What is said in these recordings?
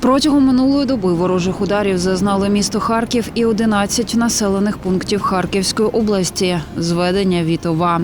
Протягом минулої доби ворожих ударів зазнали місто Харків і 11 населених пунктів Харківської області. Зведення Вітова.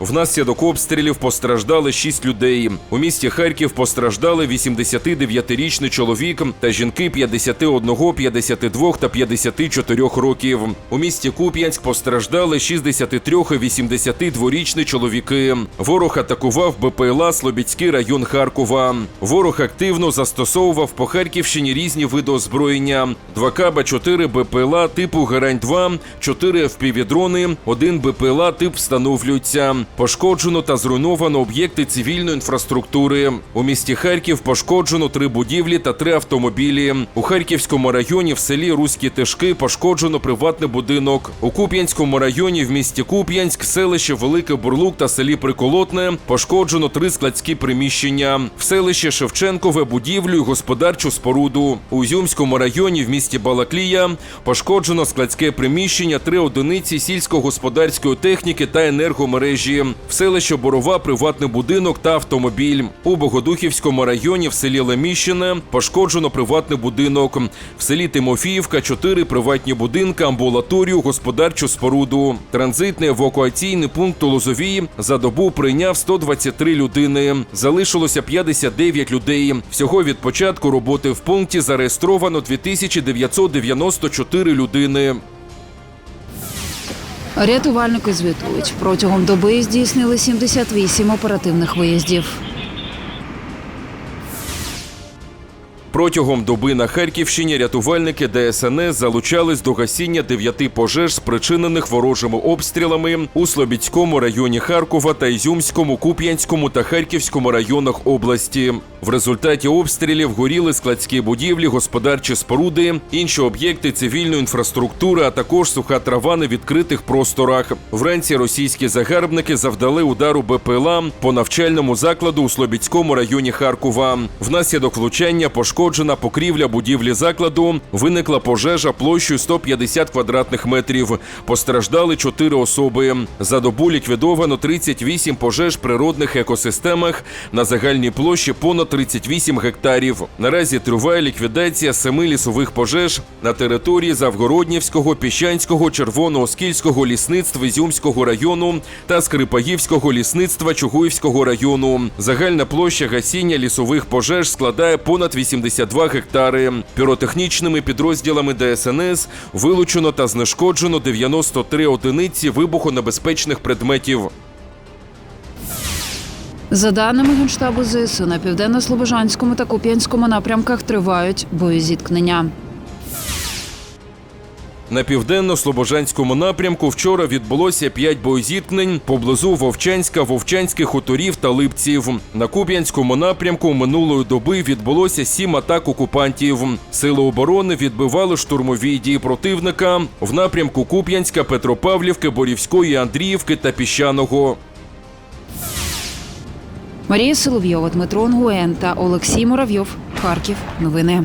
Внаслідок обстрілів постраждали 6 людей. У місті Харків постраждали 89-річний чоловік та жінки 51, 52 та 54 років. У місті Куп'янськ постраждали 63 і 82-річні чоловіки. Ворог атакував БПЛА Слобідський район Харкова. Ворог активно застосовував по Харківщині різні види озброєння: 2 каба, 4 БПЛА типу Герань-2, 4 FPV-дрони, 1 БПЛА тип встановлюється. Пошкоджено та зруйновано об'єкти цивільної інфраструктури. У місті Харків пошкоджено три будівлі та три автомобілі. У Харківському районі в селі Руські Тишки пошкоджено приватний будинок. У Куп'янському районі в місті Куп'янськ, селище Великий Бурлук та селі Приколотне пошкоджено три складські приміщення. В селище Шевченкове будівлю і господарчу споруду. У Ізюмському районі в місті Балаклія пошкоджено складське приміщення, три одиниці сільськогосподарської техніки та енергомережі. В селище Борова приватний будинок та автомобіль. У Богодухівському районі в селі Леміщине пошкоджено приватний будинок. В селі Тимофіївка чотири приватні будинки, амбулаторію, господарчу споруду. Транзитний евакуаційний пункт у Лозовій за добу прийняв 123 людини. Залишилося 59 людей. Всього від початку роботи в пункті зареєстровано 2994 людини. Рятувальники звітують. Протягом доби здійснили 78 оперативних виїздів. Протягом доби на Харківщині рятувальники ДСНС залучались до гасіння дев'яти пожеж, спричинених ворожими обстрілами у Слобідському районі Харкова та Ізюмському, Куп'янському та Харківському районах області. В результаті обстрілів горіли складські будівлі, господарчі споруди, інші об'єкти цивільної інфраструктури, а також суха трава на відкритих просторах. Вранці російські загарбники завдали удару БПЛА по навчальному закладу у Слобідському районі Харкова. Внаслідок влучання пошкоджена покрівля будівлі закладу. Виникла пожежа площею 150 квадратних метрів. Постраждали 4 особи. За добу ліквідовано 38 пожеж природних екосистемах на загальній площі понад 38 гектарів. Наразі триває ліквідація семи лісових пожеж на території Завгороднівського, Піщанського, Червоно-Оскільського лісництва Ізюмського району та Скрипаївського лісництва Чугуївського району. Загальна площа гасіння лісових пожеж складає понад 82 гектари. Піротехнічними підрозділами ДСНС вилучено та знешкоджено 93 одиниці вибухонебезпечних предметів. За даними Генштабу ЗСУ, на південно-слобожанському та Куп'янському напрямках тривають боєзіткнення. На південно-слобожанському напрямку вчора відбулося п'ять боєзіткнень поблизу Вовчанська, Вовчанських хуторів та Липців. На Куп'янському напрямку минулої доби відбулося сім атак окупантів. Сили оборони відбивали штурмові дії противника в напрямку Куп'янська, Петропавлівки, Борівської, Андріївки та Піщаного. Марія Соловйова, Дмитро Нгуен та Олексій Муравйов. Харків. Новини.